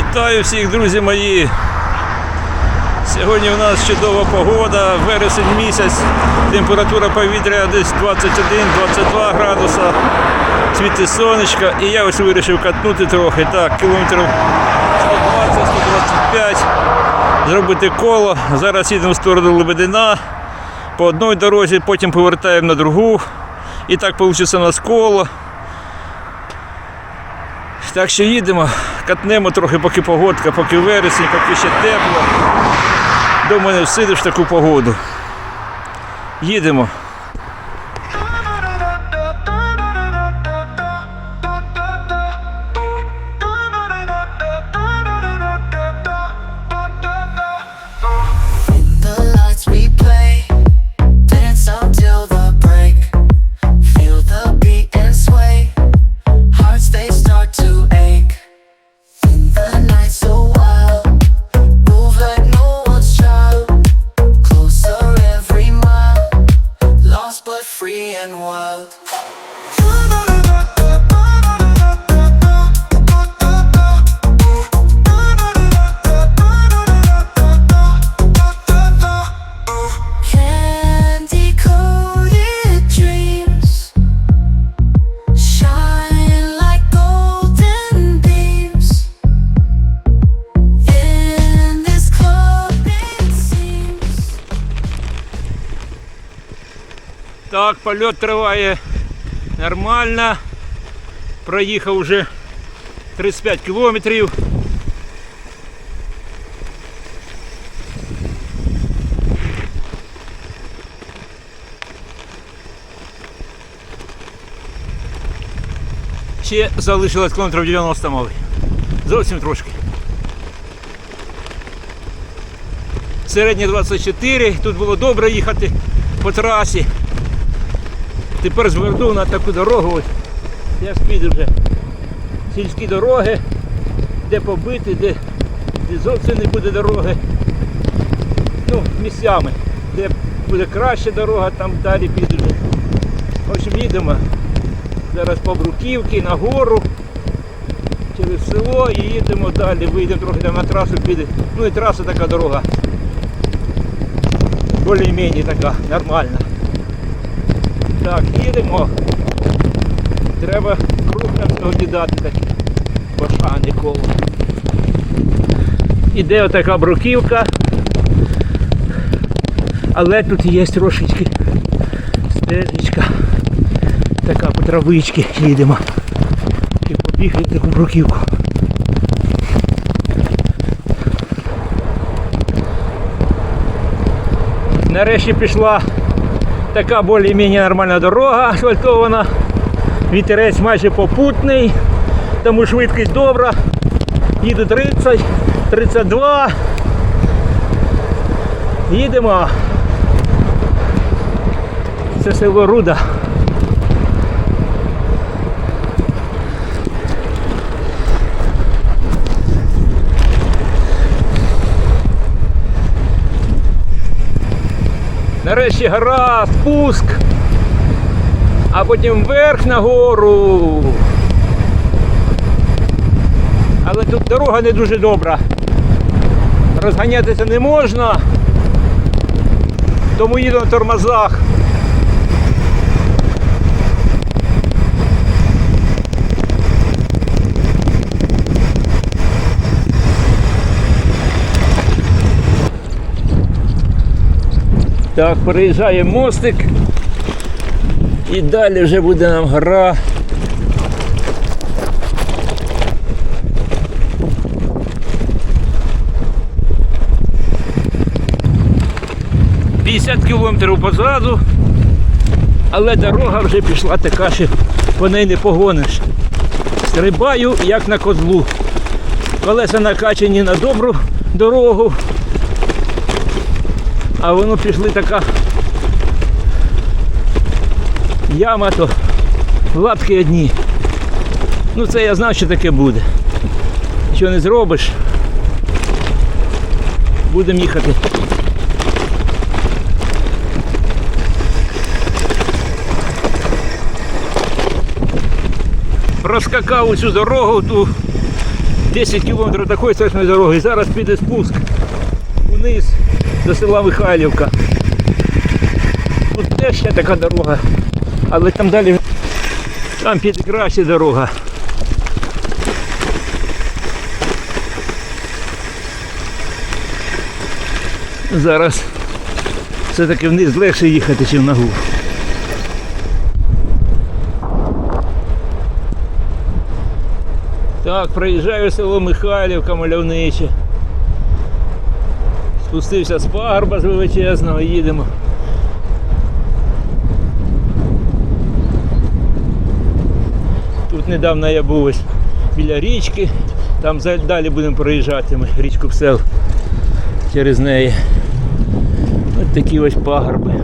Вітаю всіх, друзі мої. Сьогодні у нас чудова погода, вересень місяць, температура повітря десь 21-22 градуса, світить сонечко. І я ось вирішив катнути трохи, так, кілометрів 120-125, зробити коло. Зараз їдемо в сторону Лебедина по одній дорозі, потім повертаємо на другу. І так вийде у нас коло. Так що їдемо, катнемо трохи, поки погодка, поки вересень, поки ще тепло. До не всидиш таку погоду. Їдемо. Так, польот триває нормально. Проїхав вже 35 кілометрів. Ще залишилось кілометрів 90 мали. Зовсім трошки. Середнє 24, тут було добре їхати по трасі. Тепер зверну на таку дорогу. Ось. Я ж піду вже. Сільські дороги, де побити, де, де зовсім не буде дороги. Ну, місцями. Де буде краща дорога, там далі піду вже. В їдемо зараз по Бруківці, на гору, через село і їдемо далі, вийдемо трохи там на трасу піде. Ну і траса така дорога. Більш-менш така, нормальна. Так, їдемо. Треба круг нам сьогодні дати такий пошаний коло. Іде отака бруківка. Але тут є трошечки стежечка. Така по травичці їдемо. І побігли таку бруківку. Нарешті пішла така більш-менш нормальна дорога асфальтована. Вітерець майже попутний, тому швидкість добра. Їду 30, 32. Їдемо. Це село Руда. Нарешті гора, спуск, а потім вверх на гору. Але тут дорога не дуже добра. Розганятися не можна. Тому їду на тормозах. Так, переїжджає мостик. І далі вже буде нам гора. Кілометрів позаду, але дорога вже пішла така, що по неї не погониш. Стрибаю як на козлу. Колеса накачані на добру дорогу, а воно пішли така яма, то лапки одні. Ну це я знав, що таке буде. Що не зробиш. Будемо їхати. Проскакав усю дорогу ту 10 кілометрів такої страшної дороги. І зараз піде спуск униз до села Михайлівка. Тут теж ще така дорога. Але там далі там піде краща дорога. Зараз все-таки вниз легше їхати, ніж на гору. Так, проїжджаю село Михайлівка, мальовниче. Спустився з пагорба з величезного, їдемо. Тут недавно я був ось біля річки, там далі будемо проїжджати ми річку Псел через неї. Ось такі ось пагорби.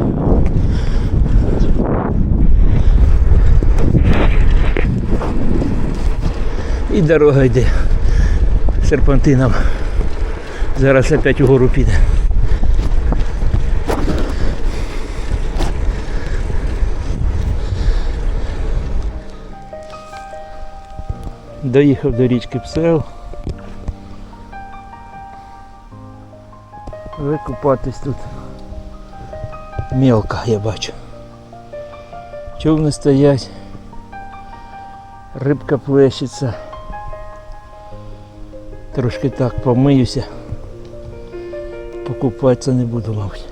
І дорога йде серпантином. Зараз опять угору піде. Доїхав до річки Псел. Викупатись тут мелко, я бачу. Човни стоять, рибка плещеться. Трошки так помиюся. Покупатися не буду, мабуть.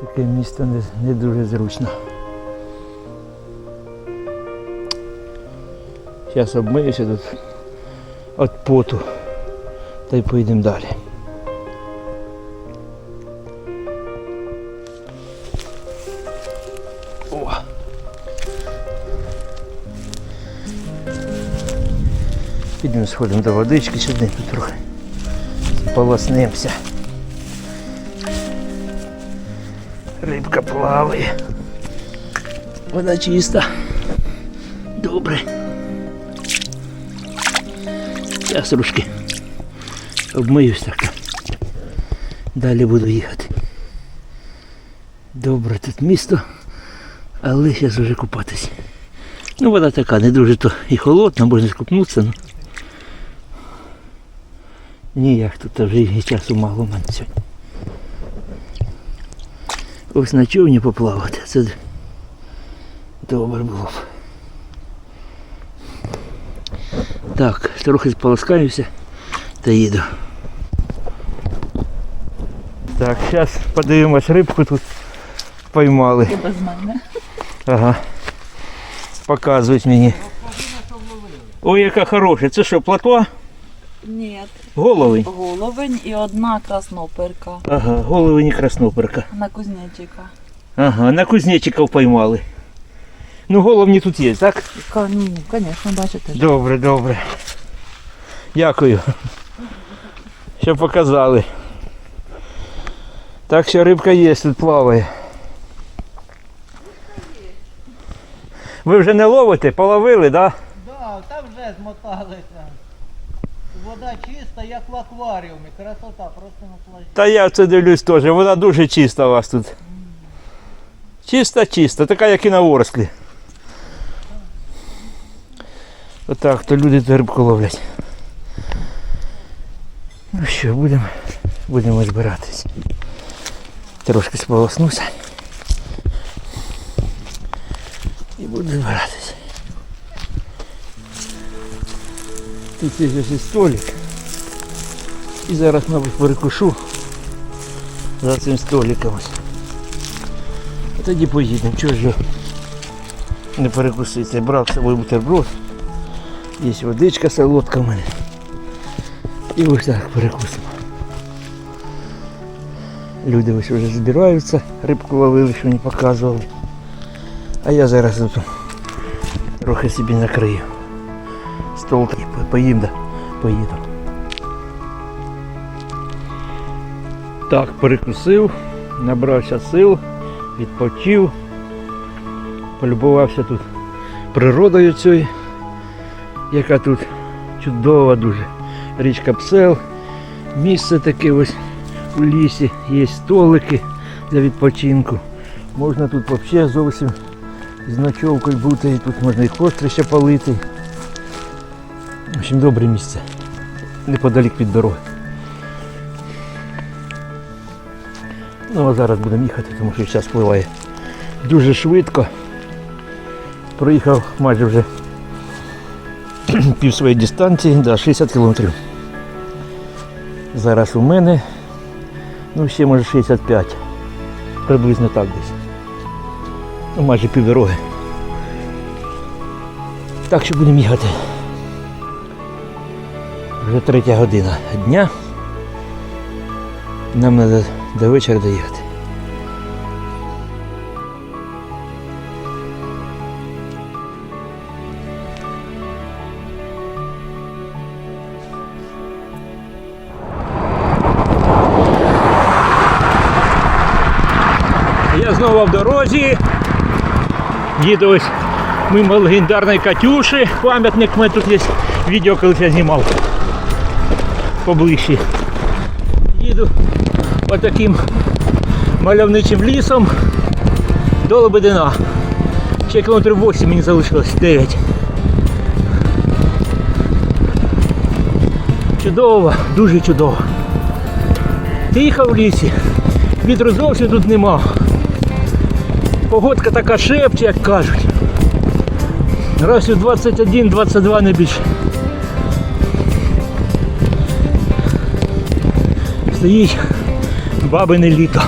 Таке місто не, не дуже зручно. Зараз обмиюся тут від поту та й поїдемо далі. О! Підемо сходимо до водички сюди, трохи полоснемося. Рибка плаває. Вода чиста. Добре. Зараз трошки обмиюсь так. Далі буду їхати. Добре, тут місто, але зараз вже купатись. Ну, вода така, не дуже то і холодна, можна скупнутися. Ну. Ніяк тут вже і часу мало в мене сьогодні. Ось на човні поплавати. Це добре було б. Так, трохи сполоскаюся та їду. Так, зараз подивимось рибку тут поймали. Ти без мене. Ага. Показують мені. Ой, яка хороша. Це що, платва? Ні, Головень. головень і одна красноперка Ага, головень і красноперка. на кузнечика. Ага, на кузнечиків поймали. Ну, головні тут є, так? Ну, звісно, бачите. Добре, добре. Дякую. Що показали. Так що рибка є, тут плаває. Ви вже не ловите, половили, так? Да? Да, там вже змоталися. Вода чиста, як в акваріумі. Красота, просто наслаждення. Та я це дивлюсь теж, вона дуже чиста у вас тут. Чиста, чиста, така як і на Орсклі. Отак, то люди тут рибку ловлять. Ну що, будемо будемо збиратись. Трошки сполоснуся. І буду збиратись. Тут є ось столик. І зараз, мабуть, перекушу за цим столиком. А тоді поїдемо. Чого ж не перекусити? Брав з собою бутерброд. Є водичка солодка в мене. І ось так перекусимо. Люди ось вже збираються, рибку ловили, що мені показували. А я зараз тут трохи собі накрию. Стол такий, по- поїм, да. Так, перекусив, набрався сил, відпочив, полюбувався тут природою цією, яка тут чудова дуже. Річка Псел, місце таке ось у лісі, є столики для відпочинку. Можна тут взагалі зовсім з ночовкою бути, і тут можна і кострище палити. В добре місце. Неподалік від дороги. Ну а зараз будемо їхати, тому що час впливає дуже швидко. Проїхав майже вже пів своєї дистанції, да, 60 кілометрів. Зараз у мене, ну ще може 65. Приблизно так десь. Ну, майже пів дороги. Так що будемо їхати. Вже третя година дня. Нам треба до вечора доїхати. Я знову в дорозі. Їду ось мимо легендарної Катюші. Пам'ятник мене тут є відео, коли я знімав поближче. Їду отаким мальовничим лісом до Лебедина. Ще кілометрів 8 мені залишилось 9. Чудово, дуже чудово. Тихо в лісі. Вітру зовсім тут нема. Погодка така шепче, як кажуть. Разів 21-22 не більше. Стоїть бабине літо.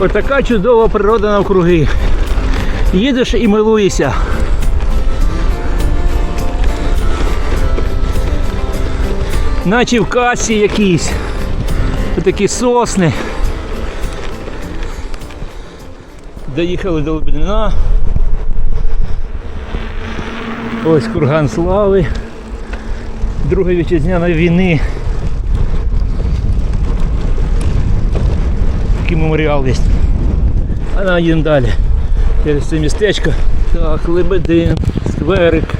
Ось така чудова природа навкруги. Їдеш і милуєшся. Наче в касі якісь. Такі сосни. Доїхали до Лебедина. Ось курган слави. Друга вітчизняна війни. Такий меморіал є. А їдемо далі. Через це містечко. Так, Лебедин, скверик.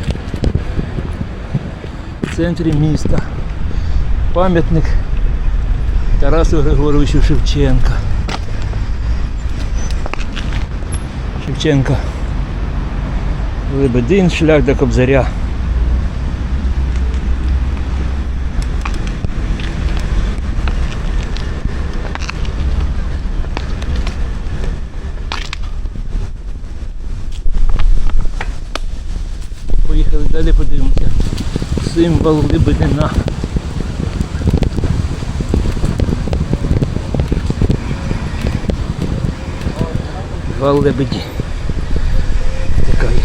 В центрі міста. Пам'ятник Тарасу Григоровичу Шевченка. Шевченка. Лебедин, шлях до Кобзаря. Поїхали далі, подивимося. Символ Лебедина. Два лебеді. Така є.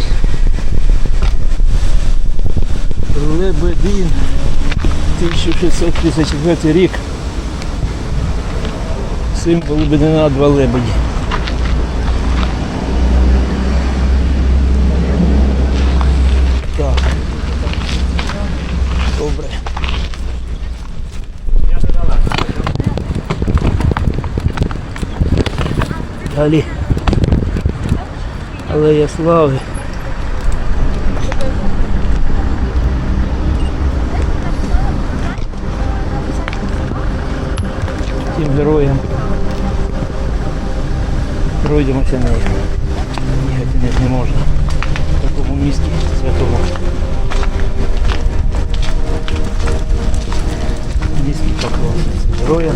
Лебедин. 1654 рік. Символ Лебедина два лебеді. Так. Добре. Далі. Алея слави. Тим героям. Пройдемося нею. Їхати не, можна. В такому місті святому. Низький поклон героям.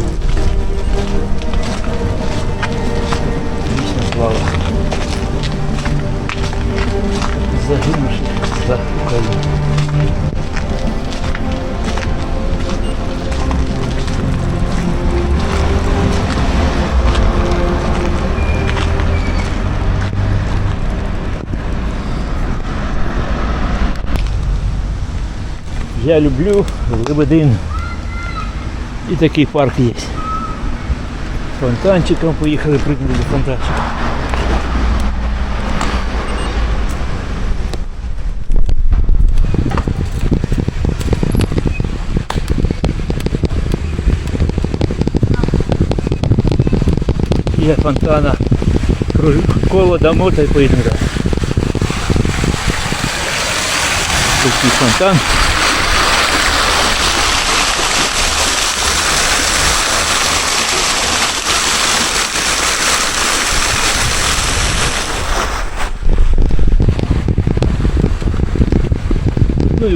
Я люблю Лебедин. І такий парк є. Фонтанчиком поїхали, прыгнули до фонтанчика. Є фонтана. Коло дамо та й поїдемо. Такий фонтан.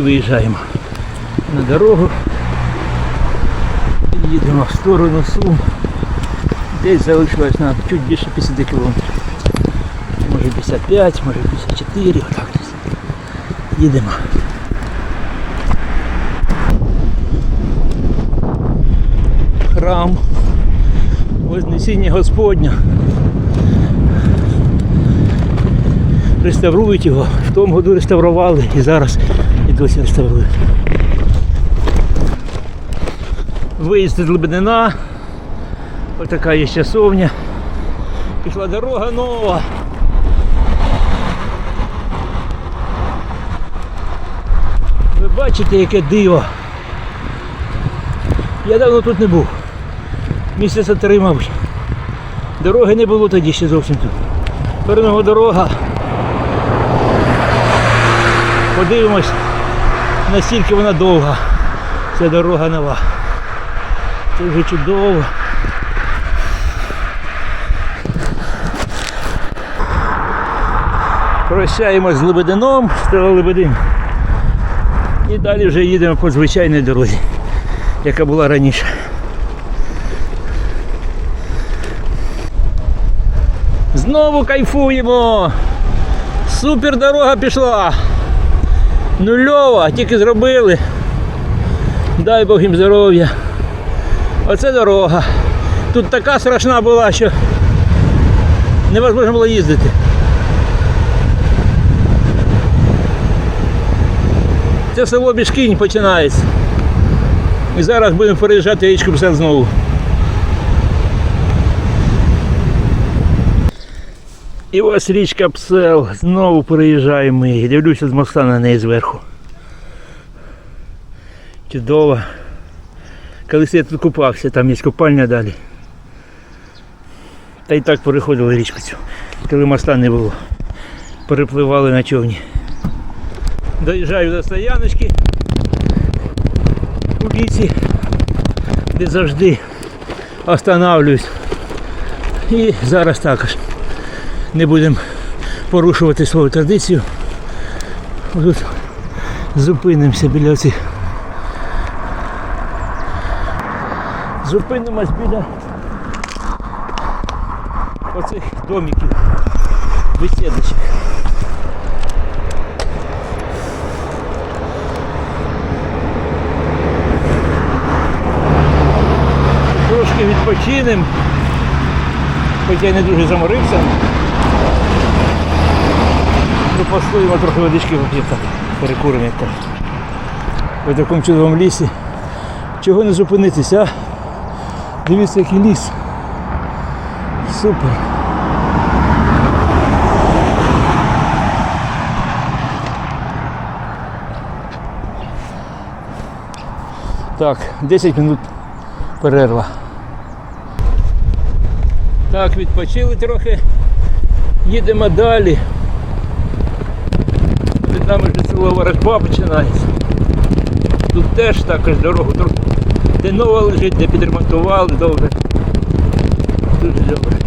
Виїжджаємо на дорогу. Їдемо в сторону Сум. Десь залишилось нам чуть більше 50 кілометрів. Може 55, може 54, отак десь. Їдемо. Храм Вознесіння Господня. Реставрують його. В тому году реставрували і зараз і досі реставрують. Виїзд з Лебедина. Ось така є часовня. Пішла дорога нова. Ви бачите, яке диво. Я давно тут не був. Місяця три, мабуть. Дороги не було тоді ще зовсім тут. Пернова дорога. Подивимось, наскільки вона довга. Ця дорога нова. Це вже чудово. Прощаємось з Лебедином, стало Лебедин. І далі вже їдемо по звичайній дорозі, яка була раніше. Знову кайфуємо! Супер дорога пішла! Нульова, тільки зробили. Дай Бог їм здоров'я. Оце дорога. Тут така страшна була, що невозможно було їздити. Це село Бішкінь починається. І зараз будемо переїжджати річку Псел знову. І ось річка Псел. Знову переїжджаємо її. Дивлюся з моста на неї зверху. Чудово. Колись я тут купався, там є купальня далі. Та й так переходили річку цю, коли моста не було. Перепливали на човні. Доїжджаю до стояночки у лісі, де завжди останавливаюсь. І зараз також не будемо порушувати свою традицію. Тут зупинимося біля цих. Зупинимось біля оцих домиків, бесідочок. Трошки відпочинемо, хоча я не дуже заморився. Постоїмо трохи водички вип'ємо так, перекуримо як так. В такому чудовому лісі. Чого не зупинитися, а? Дивіться, який ліс. Супер. Так, 10 минут перерва. Так, відпочили трохи. Їдемо далі. Нами вже село Ворожба починається. Тут теж також дорогу. Де нова лежить, де підремонтували добре. Дуже добре.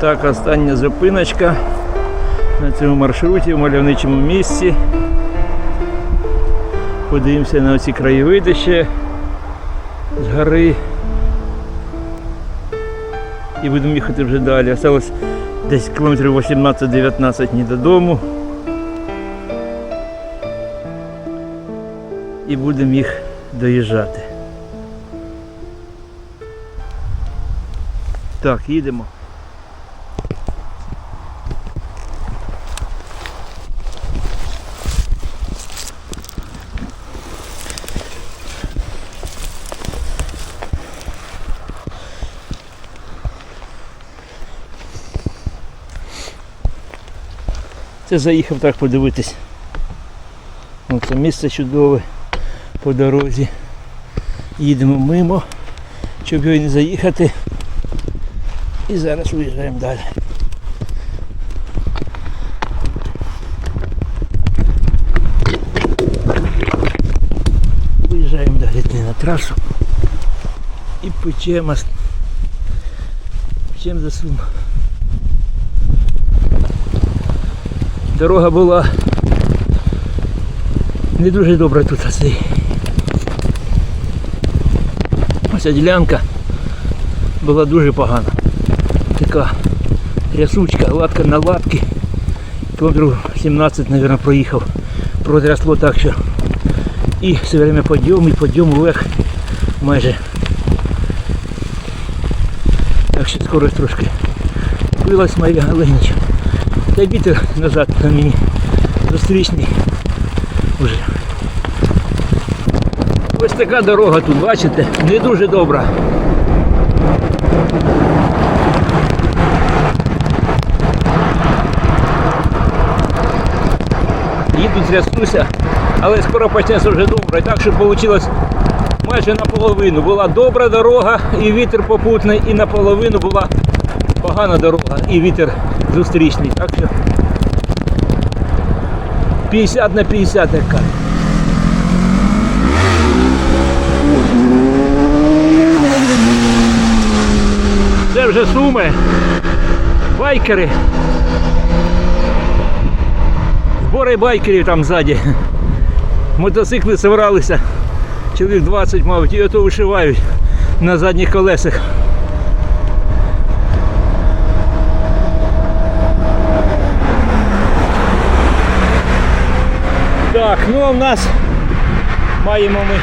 Так, остання зупиночка на цьому маршруті в мальовничому місці. Подивимося на ці краєвиди ще з гори. І будемо їхати вже далі. Осталось десь кілометрів 18-19 ні додому. І будемо їх доїжджати. Так, їдемо. Це заїхав так подивитись. Ну, це місце чудове по дорозі. Їдемо мимо, щоб його не заїхати. І зараз виїжджаємо далі. Виїжджаємо далі на трасу і печемо. Печемо за сум. Дорога була не дуже добра тут цей. Оця ділянка була дуже погана. Така трясучка, латка на латки. Кілометрів 17, мабуть, проїхав. Протрясло так, що і все время подйом, і подйом вверх майже. Так що скорость трошки пилась моя, але нічого. Та й вітер назад на мені зустрічний вже. Ось така дорога тут, бачите, не дуже добра. Їду трясуся, але скоро почнеться вже добре. Так що вийшло майже наполовину. Була добра дорога і вітер попутний, і наполовину була погана дорога і вітер зустрічний. Так що 50 на 50 яка. Це вже суми. Байкери. Збори байкерів там ззаді. Мотоцикли зібралися. Чоловік 20, мабуть, і ото вишивають на задніх колесах. Так, ну а в нас маємо ми.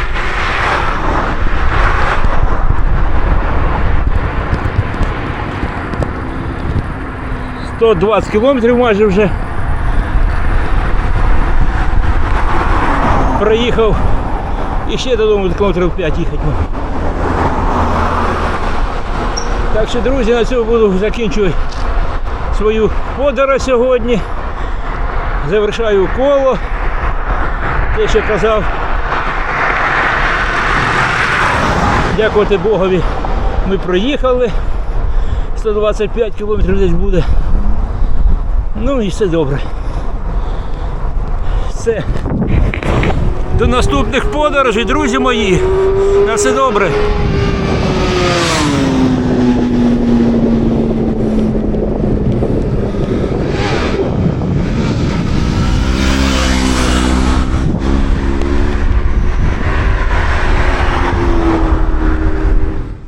Сто двадцять кілометрів майже вже. Проїхав і ще додому кілометрів 5 їхати. Так що, друзі, на цьому буду закінчувати свою подорож сьогодні. Завершаю коло. Те, що казав. Дякувати Богові. Ми проїхали. 125 кілометрів десь буде. Ну і все добре. Все. До наступних подорожей, друзі мої. На все добре.